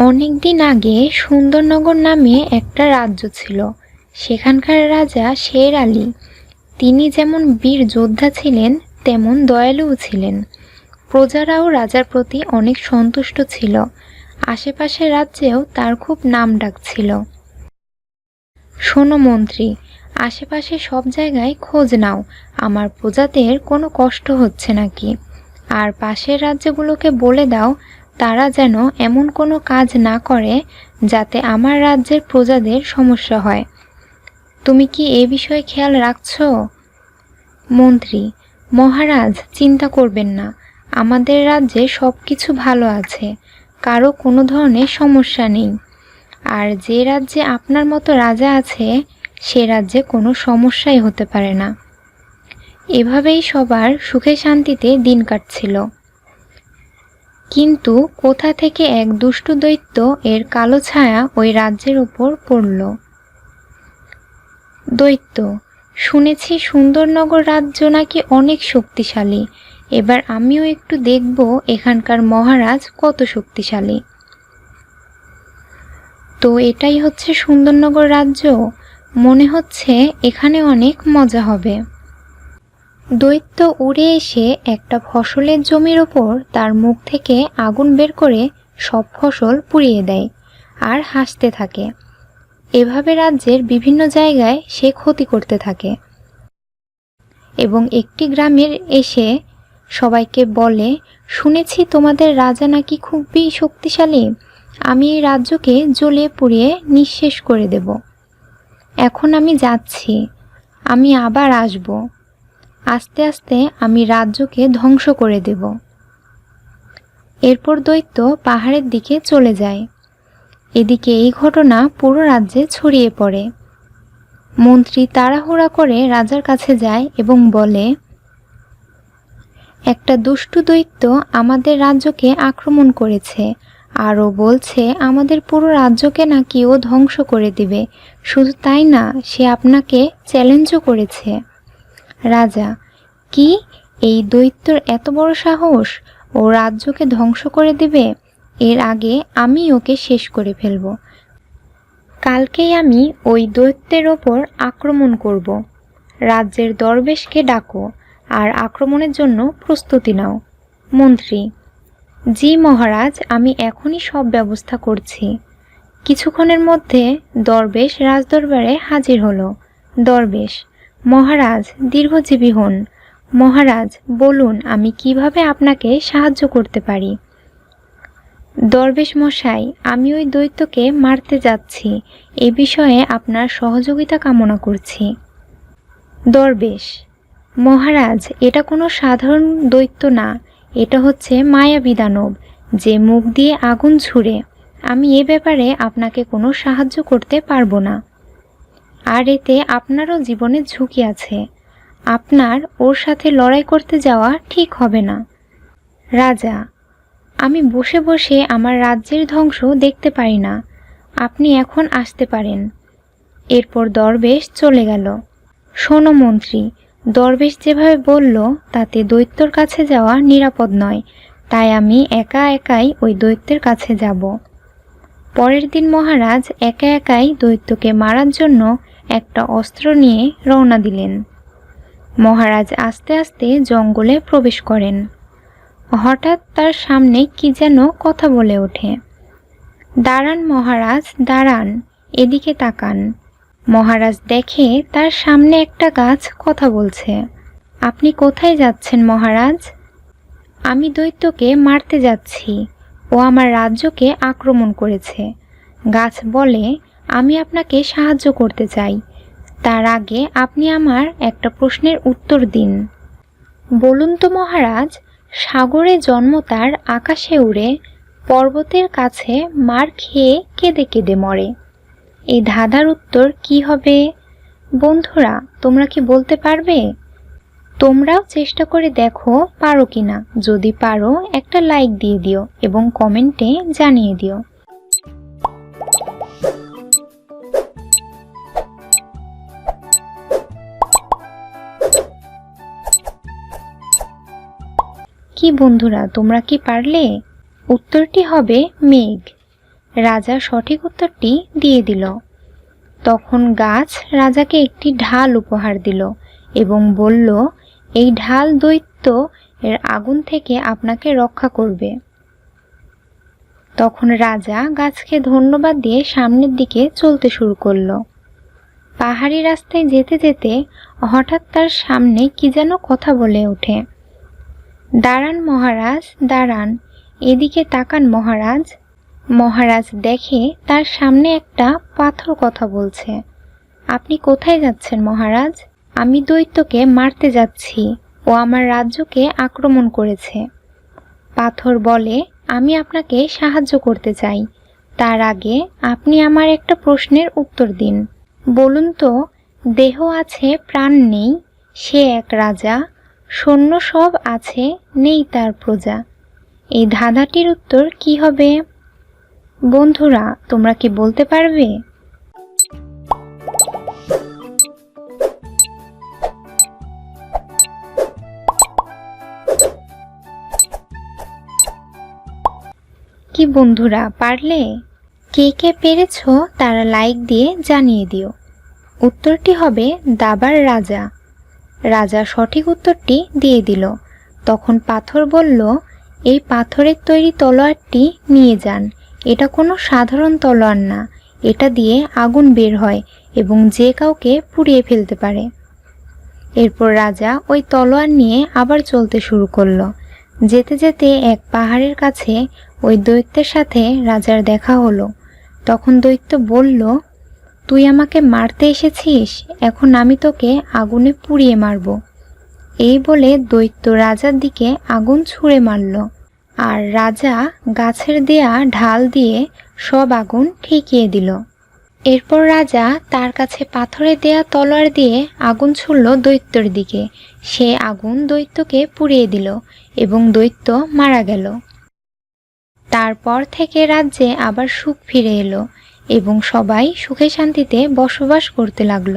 অনেক দিন আগে সুন্দরনগর নামে একটা রাজ্য ছিল। সেখানকার রাজা শের আলী। তিনি যেমন বীর যোদ্ধা ছিলেন, তেমন দয়ালুও ছিলেন। প্রজারাও রাজার প্রতি অনেক সন্তুষ্ট ছিল। আশেপাশের রাজ্যেও তার খুব নাম ডাক ছিল। শোনো মন্ত্রী, আশেপাশে সব জায়গায় খোঁজ নাও, আমার প্রজাদের কোনো কষ্ট হচ্ছে নাকি? আর পাশের রাজ্যগুলোকে বলে দাও তারা যেন এমন কোনো কাজ না করে যাতে আমার রাজ্যের প্রজাদের সমস্যা হয়। তুমি কি এ বিষয়ে খেয়াল রাখছ? মন্ত্রী, মহারাজ, চিন্তা করবেন না। আমাদের রাজ্যে সব কিছু ভালো আছে। কারও কোনো ধরনের সমস্যা নেই। আর যে রাজ্যে আপনার মতো রাজা আছে, সে রাজ্যে কোনো সমস্যাই হতে পারে না। এভাবেই সবার সুখে শান্তিতে দিন কাটছিল। কিন্তু কোথা থেকে এক দুষ্টু দৈত্য এর কালো ছায়া ওই রাজ্যের ওপর পড়ল? দৈত্য, শুনেছি সুন্দরনগর রাজ্য নাকি অনেক শক্তিশালী। এবার আমিও একটু দেখব এখানকার মহারাজ কত শক্তিশালী। তো এটাই হচ্ছে সুন্দরনগর রাজ্য। মনে হচ্ছে এখানে অনেক মজা হবে। দৈত্য উড়ে এসে একটা ফসলের জমির ওপর তার মুখ থেকে আগুন বের করে সব ফসল পুড়িয়ে দেয় আর হাসতে থাকে। এভাবে রাজ্যের বিভিন্ন জায়গায় সে ক্ষতি করতে থাকে। এবং একটি গ্রামের এসে সবাইকে বলে, শুনেছি তোমাদের রাজা নাকি খুবই শক্তিশালী। আমি এই রাজ্যকে জ্বলিয়ে পুড়িয়ে নিঃশেষ করে দেব। এখন আমি যাচ্ছি। আমি আবার আসব। আস্তে আস্তে আমি রাজ্যকে ধ্বংস করে দেব। এরপর দৈত্য পাহাড়ের দিকে চলে যায়। এদিকে এই ঘটনা পুরো রাজ্যে ছড়িয়ে পড়ে। মন্ত্রী তাড়াহুড়া করে রাজার কাছে যায় এবং বলে, একটা দুষ্টু দৈত্য আমাদের রাজ্যকে আক্রমণ করেছে আরও বলছে আমাদের পুরো রাজ্যকে নাকি ও ধ্বংস করে দিবে। শুধু তাই না, সে আপনাকে চ্যালেঞ্জও করেছে। রাজা, কি এই দৈত্যর এত বড় সাহস? ও রাজ্যকে ধ্বংস করে দিবে? এর আগে আমি ওকে শেষ করে ফেলব। কালকেই আমি ওই দৈত্যের ওপর আক্রমণ করব। রাজ্যের দরবেশকে ডাকো আর আক্রমণের জন্য প্রস্তুতি নাও। মন্ত্রী, জি মহারাজ, আমি এখনই সব ব্যবস্থা করছি। কিছুক্ষণের মধ্যে দরবেশ রাজদরবারে হাজির হলো। দরবেশ মহারাজ, দীর্ঘজীবী হন। মহারাজ, বলুন আমি কীভাবে আপনাকে সাহায্য করতে পারি? দরবেশ মশাই, আমি ওই দৈত্যকে মারতে যাচ্ছি। এ বিষয়ে আপনার সহযোগিতা কামনা করছি। দরবেশ, মহারাজ, এটা কোনো সাধারণ দৈত্য না। এটা হচ্ছে মায়াবী দানব, যে মুখ দিয়ে আগুন ছুঁড়ে। আমি এ ব্যাপারে আপনাকে কোনো সাহায্য করতে পারব না। আর এতে আপনারও জীবনের ঝুঁকি আছে। আপনার ওর সাথে লড়াই করতে যাওয়া ঠিক হবে না। রাজা, আমি বসে বসে আমার রাজ্যের ধ্বংস দেখতে পারি না। আপনি এখন আসতে পারেন। এরপর দরবেশ চলে গেল। শোনো মন্ত্রী, দরবেশ যেভাবে বলল, তাতে দৈত্যর কাছে যাওয়া নিরাপদ নয়। তাই আমি একা একাই ওই দৈত্যের কাছে যাব। পরের দিন মহারাজ একা একাই দৈত্যকে মারার জন্য একটা অস্ত্র নিয়ে রওনা দিলেন। মহারাজ আস্তে আস্তে জঙ্গলে প্রবেশ করেন। হঠাৎ তার সামনে কি যেন কথা বলে ওঠে। দাঁড়ান মহারাজ, দাঁড়ান, এদিকে তাকান। মহারাজ দেখে তার সামনে একটা গাছ কথা বলছে। আপনি কোথায় যাচ্ছেন মহারাজ? আমি দৈত্যকে মারতে যাচ্ছি। ও আমার রাজ্যকে আক্রমণ করেছে। গাছ বলে, আমি আপনাকে সাহায্য করতে চাই। তার আগে আপনি আমার একটা প্রশ্নের উত্তর দিন। বলুন তো মহারাজ, সাগরে জন্ম তার আকাশে উড়ে, পর্বতের কাছে মার খেয়ে কেঁদে কেঁদে মরে। এই ধাঁধার উত্তর কি হবে? বন্ধুরা, তোমরা কি বলতে পারবে? তোমরাও চেষ্টা করে দেখো পারো কিনা। যদি পারো, একটা লাইক দিয়ে দিও এবং কমেন্টে জানিয়ে দিও। কি বন্ধুরা, তোমরা কি পারলে? উত্তরটি হবে মেঘ। রাজা সঠিক উত্তরটি দিয়ে দিল। তখন গাছ রাজাকে একটি ঢাল উপহার দিল এবং বলল এই ঢাল দৈত্য এর আগুন থেকে আপনাকে রক্ষা করবে। তখন রাজা গাছকে ধন্যবাদ দিয়ে সামনের দিকে চলতে শুরু করল। পাহাড়ি রাস্তায় যেতে যেতে হঠাৎ তার সামনে কি যেন কথা বলে ওঠে। দাঁড়ান মহারাজ দাঁড়ান এদিকে তাকান মহারাজ। মহারাজ দেখে তার সামনে একটা পাথর কথা বলছে। আপনি কোথায় যাচ্ছেন মহারাজ? আমি দৈত্যকে মারতে যাচ্ছি ও আমার রাজ্যকে আক্রমণ করেছে। পাথর বলে, আমি আপনাকে সাহায্য করতে চাই। তার আগে আপনি আমার একটা প্রশ্নের উত্তর দিন। বলুন তো, দেহ আছে, প্রাণ নেই, সে এক রাজা, সৈন্য সব আছে, নেই তার প্রজা। এই ধাঁধাটির উত্তর কি হবে? বন্ধুরা, তোমরা কি বলতে পারবে? কি বন্ধুরা, পারলে? কে কে পেরেছ তারা লাইক দিয়ে জানিয়ে দিও। উত্তরটি হবে দাবার রাজা। রাজা সঠিক উত্তরটি দিয়ে দিল। তখন পাথর বলল, এই পাথরের তৈরি তলোয়ারটি নিয়ে যান। এটা কোনো সাধারণ তলোয়ার না। এটা দিয়ে আগুন বের হয় এবং যে কাউকে পুড়িয়ে ফেলতে পারে। এরপর রাজা ওই তলোয়ার নিয়ে আবার চলতে শুরু করল। যেতে যেতে এক পাহাড়ের কাছে ওই দৈত্যের সাথে রাজার দেখা হলো। তখন দৈত্য বলল, তুই আমাকে মারতে এসেছিস, এখন আমি তোকে আগুনে পুড়িয়ে মারব। এই বলে দৈত্য রাজার দিকে আগুন ছুঁড়ে মারল। আর রাজা গাছের দেয়া ঢাল দিয়ে সব আগুন ঠেকিয়ে দিল। এরপর রাজা তার কাছে পাথরে দেয়া তলোয়ার দিয়ে আগুন ছুড়ল দৈত্যর দিকে। সে আগুন দৈত্যকে পুড়িয়ে দিল এবং দৈত্য মারা গেল। তারপর থেকে রাজ্যে আবার সুখ ফিরে এলো এবং সবাই সুখে শান্তিতে বসবাস করতে লাগল।